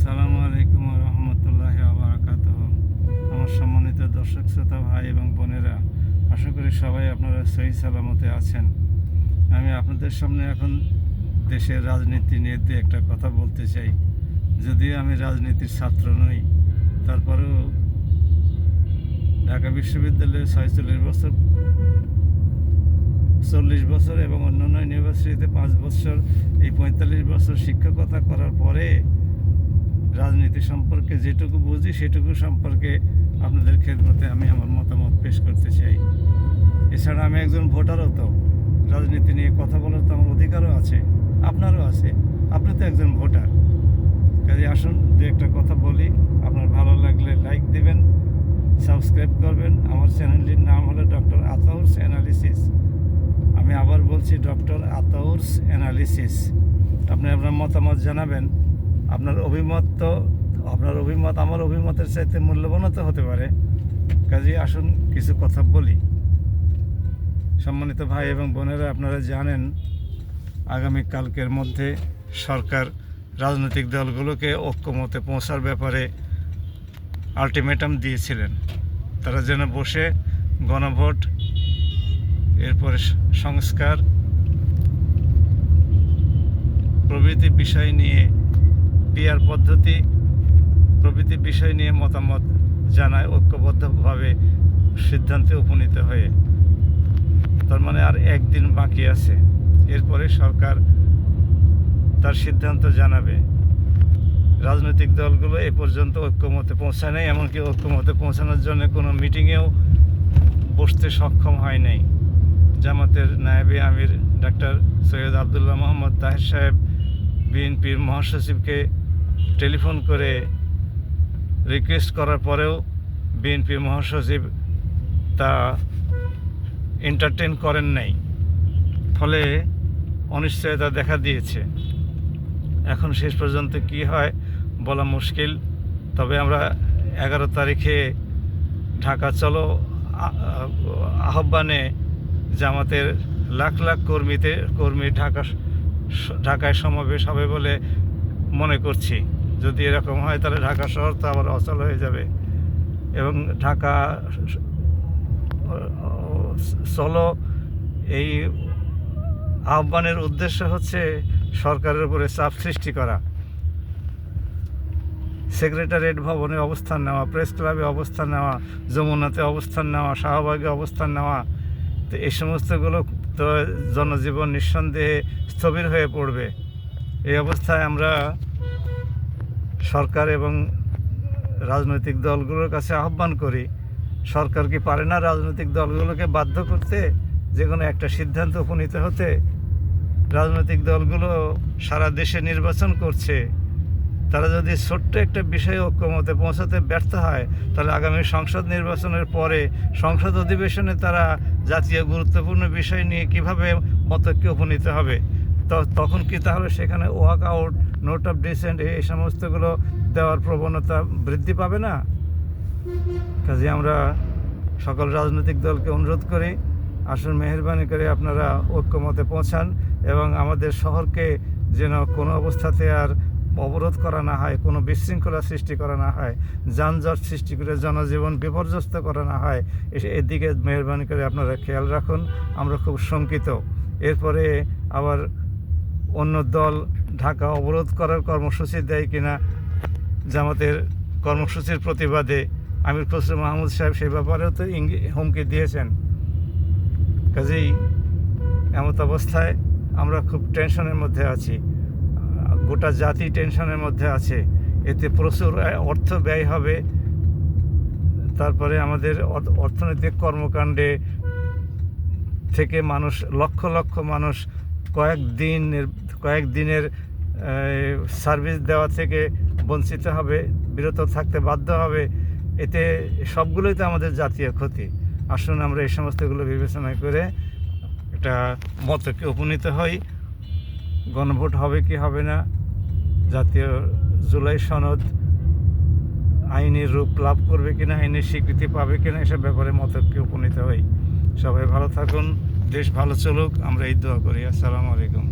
আসসালামু আলাইকুম রহমতুল্লাহ আবরাকাত আমার সম্মানিত দর্শক, শ্রোতা, ভাই এবং বোনেরা, আশা করি সবাই আপনারা সহি সালামতে আছেন। আমি আপনাদের সামনে এখন দেশের রাজনীতি নিয়ে একটা কথা বলতে চাই। যদিও আমি রাজনীতির ছাত্র নই, তারপরেও ঢাকা বিশ্ববিদ্যালয়ে ছয়চল্লিশ বছর, চল্লিশ বছর এবং অন্যান্য ইউনিভার্সিটিতে পাঁচ বছর, এই পঁয়তাল্লিশ বছর শিক্ষকতা করার পরে রাজনীতি সম্পর্কে যেটুকু বুঝি, সেটুকু সম্পর্কে আপনাদের খেদমতে আমি আমার মতামত পেশ করতে চাই। এছাড়া আমি একজন ভোটারও তো। রাজনীতি নিয়ে কথা বলার তো আমার অধিকারও আছে, আপনারও আছে। আপনি তো একজন ভোটার। কাজে আসুন, দু একটা কথা বলি। আপনার ভালো লাগলে লাইক দিবেন, সাবস্ক্রাইব করবেন। আমার চ্যানেলটির নাম হলো ডক্টর আতাউরস অ্যানালিসিস। আমি আবার বলছি ডক্টর আতাউরস অ্যানালিসিস। আপনি আপনার মতামত জানাবেন। আপনার অভিমত তো, আপনার অভিমত আমার অভিমতের চাইতে মূল্যবানও তো হতে পারে। কাজে আসুন, কিছু কথা বলি। সম্মানিত ভাই এবং বোনেরা, আপনারা জানেন, আগামী কালকের মধ্যে সরকার রাজনৈতিক দলগুলোকে ঐক্যমতে পৌঁছার ব্যাপারে আলটিমেটাম দিয়েছিলেন। তারা যেন বসে গণভোট, এরপরে সংস্কার প্রভৃতি বিষয় নিয়ে পিয়ার পদ্ধতি, প্রভৃতি বিষয় নিয়ে মতামত জানায় ঐক্যবদ্ধভাবে সিদ্ধান্তে উপনীত হয়ে। তার মানে আর একদিন বাকি আছে। এরপরে সরকার তার সিদ্ধান্ত জানাবে। রাজনৈতিক দলগুলো এ পর্যন্ত ঐক্যমতে পৌঁছায় নাই, এমনকি ঐক্যমতে পৌঁছানোর জন্য কোনো মিটিংয়েও বসতে সক্ষম হয় নাই। জামাতের নায়েবে আমির ডাক্তার সৈয়দ আবদুল্লাহ মোহাম্মদ তাহের সাহেব, বিএনপির মহাসচিবকে টেলিফোন করে রিকোয়েস্ট করার পরেও বিএনপি মহাসচিব তা এন্টারটেন করেন নাই। ফলে অনিশ্চয়তা দেখা দিয়েছে। এখন শেষ পর্যন্ত কি হয় বলা মুশকিল। তবে আমরা এগারো তারিখে ঢাকা চলো আহ্বানে জামাতের লাখ লাখ কর্মীতে, কর্মী ঢাকা ঢাকায় সমাবেশ হবে বলে মনে করছি। যদি এরকম হয়, তাহলে ঢাকা শহর তো আবার অচল হয়ে যাবে। এবং ঢাকা চলো, এই আহ্বানের উদ্দেশ্য হচ্ছে সরকারের উপরে চাপ সৃষ্টি করা। সেক্রেটারিয়েট ভবনে অবস্থান নেওয়া, প্রেস ক্লাবে অবস্থান নেওয়া, যমুনাতে অবস্থান নেওয়া, শাহবাগে অবস্থান নেওয়া, তো এই সমস্তগুলো তো জনজীবন নিঃসন্দেহে স্থবির হয়ে পড়বে। এই অবস্থায় আমরা সরকার এবং রাজনৈতিক দলগুলোর কাছে আহ্বান করি, সরকার কি পারে না রাজনৈতিক দলগুলোকে বাধ্য করতে? যে কোনো একটা সিদ্ধান্ত উপনীত হতে। রাজনৈতিক দলগুলো সারা দেশে নির্বাচন করছে। তারা যদি ছোট্ট একটা বিষয়ে ঐক্যমতে পৌঁছাতে ব্যর্থ হয়, তাহলে আগামী সংসদ নির্বাচনের পরে সংসদ অধিবেশনে তারা জাতীয় গুরুত্বপূর্ণ বিষয় নিয়ে কীভাবে মতৈক্যে উপনীত হবে? তখন কি তাহলে সেখানে walk out note of dissent এই সমস্তগুলো দেওয়ার প্রবণতা বৃদ্ধি পাবে না? কাজে আমরা সকল রাজনৈতিক দলকে অনুরোধ করি আসুন মেহরবানি করে আপনারা ঐক্যমতে পৌঁছান এবং আমাদের শহরকে যেন কোনো অবস্থাতে আর অবরোধ করা না হয়, কোনো বিশৃঙ্খলা সৃষ্টি করা না হয়, যানজট সৃষ্টি করে জনজীবন বিপর্যস্ত করা না হয় এদিকে মেহরবানি করে আপনারা খেয়াল রাখুন, আমরা খুব শঙ্কিত। এরপরে আবার অন্য দল ঢাকা অবরোধ করার কর্মসূচি দেয় কিনা, জামাতের কর্মসূচির প্রতিবাদে আমির খসরু মাহমুদ সাহেব সেই ব্যাপারেও তো ইঙ্গি, হুমকি দিয়েছেন। কাজেই এমত অবস্থায় আমরা খুব টেনশনের মধ্যে আছি। গোটা জাতি টেনশনের মধ্যে আছে। এতে প্রচুর অর্থ ব্যয় হবে। তারপরে আমাদের অর্থ- অর্থনৈতিক কর্মকাণ্ডে থেকে মানুষ, লক্ষ লক্ষ মানুষ কয়েক দিনের কয়েক দিনের সার্ভিস দেওয়া থেকে বঞ্চিত হবে, বিরত থাকতে বাধ্য হবে, এতে সবগুলোই তো আমাদের জাতীয় ক্ষতি। আসুন আমরা এই সমস্তগুলো বিবেচনা করে একটা মতকে উপনীত হই। গণভোট হবে কি হবে না, জাতীয় জুলাই সনদ আইনি রূপ লাভ করবে কিনা আইনের স্বীকৃতি পাবে কিনা, এসব ব্যাপারে মতকে উপনীত হই। সবাই ভালো থাকুন। দেশ ভালো চলুক আমরা এই দোয়া করি। আসসালামু আলাইকুম।